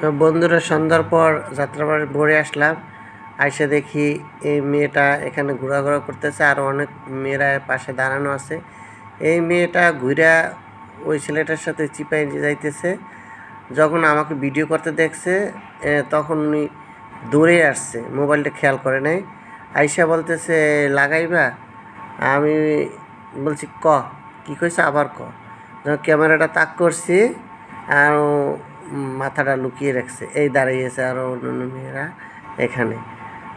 বন্ধুরা, সন্ধ্যার পর যাত্রাবাড়ি ভোরে আসলাম। আইসে দেখি এই মেয়েটা এখানে ঘোরাঘোরা করতেছে, আর অনেক মেয়েরা পাশে দাঁড়ানো আছে। এই মেয়েটা ঘুরা ওই ছেলেটার সাথে চিপাই যাইতেছে। যখন আমাকে ভিডিও করতে দেখছে তখন উনি দৌড়ে আসছে, মোবাইলটা খেয়াল করে নাই। আইসা বলতেছে, লাগাইবা? আমি বলছি, ক, কী কইছে? আবার ক। যখন ক্যামেরাটা তাক করছি, আর মাথাটা লুকিয়ে রাখছে। এই দাঁড়িয়েছে আরও অন্যান্য মেয়েরা এখানে।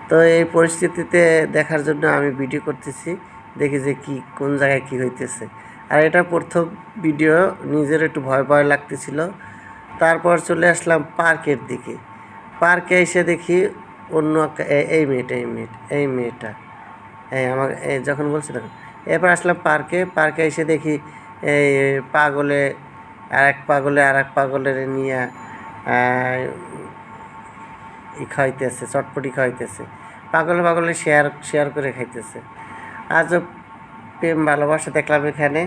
তো এই পরিস্থিতিতে দেখার জন্য আমি ভিডিও করতেছি, দেখি যে কি, কোন জায়গায় কি হইতেছে। আর এটা প্রথম ভিডিও, নিজের একটু ভয় ভয় লাগতেছিল। তারপর চলে আসলাম পার্কের দিকে। পার্কে এসে দেখি অন্য এই মেয়েটা এই মেয়েটা এই মেয়েটা। এই আমার যখন বলছি তখন। এরপর আসলাম পার্কে পার্কে এসে দেখি এই পাগলে আর এক পাগলে আর এক পাগলের নিয়ে ই খাইতেছে চটপটি খাইতেছে পাগলে পাগলে শেয়ার শেয়ার করে খাইতেছে। আজও প্রেম, ভালোবাসা দেখলাম এখানে।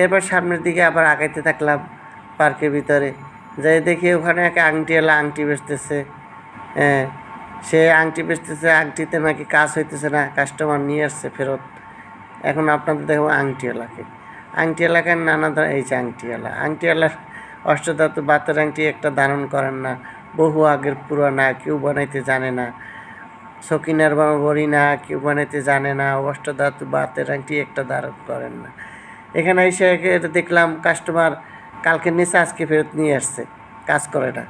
এরপর সামনের দিকে আবার আগাইতে থাকলাম পার্কের ভিতরে। যাই দেখি ওখানে একটা আংটিওয়ালা আংটি বেচতেছে। হ্যাঁ সে আংটি বেচতেছে, আংটিতে নাকি কাজ হইতেছে না কাস্টমার নিয়ে আসছে ফেরত। এখন আপনাদের দেখব আংটিওয়ালাকে আংটিওয়ালাকে নানা ধরনের এই যে আংটিওয়ালা আংটিওয়ালার অষ্টধাতু বাতের আংটি একটা ধারণ করেন না। বহু আগের পুরানা, কেউ বানাইতে জানে না। শকিনার বড়ি না, কেউ বানাইতে জানে না। অষ্টধাতু বাতের আংটি একটা ধারণ করেন না। এখানে এসে দেখলাম কাস্টমার কালকে নিচে আজকে ফেরত নিয়ে আসছে। কাজ করে না।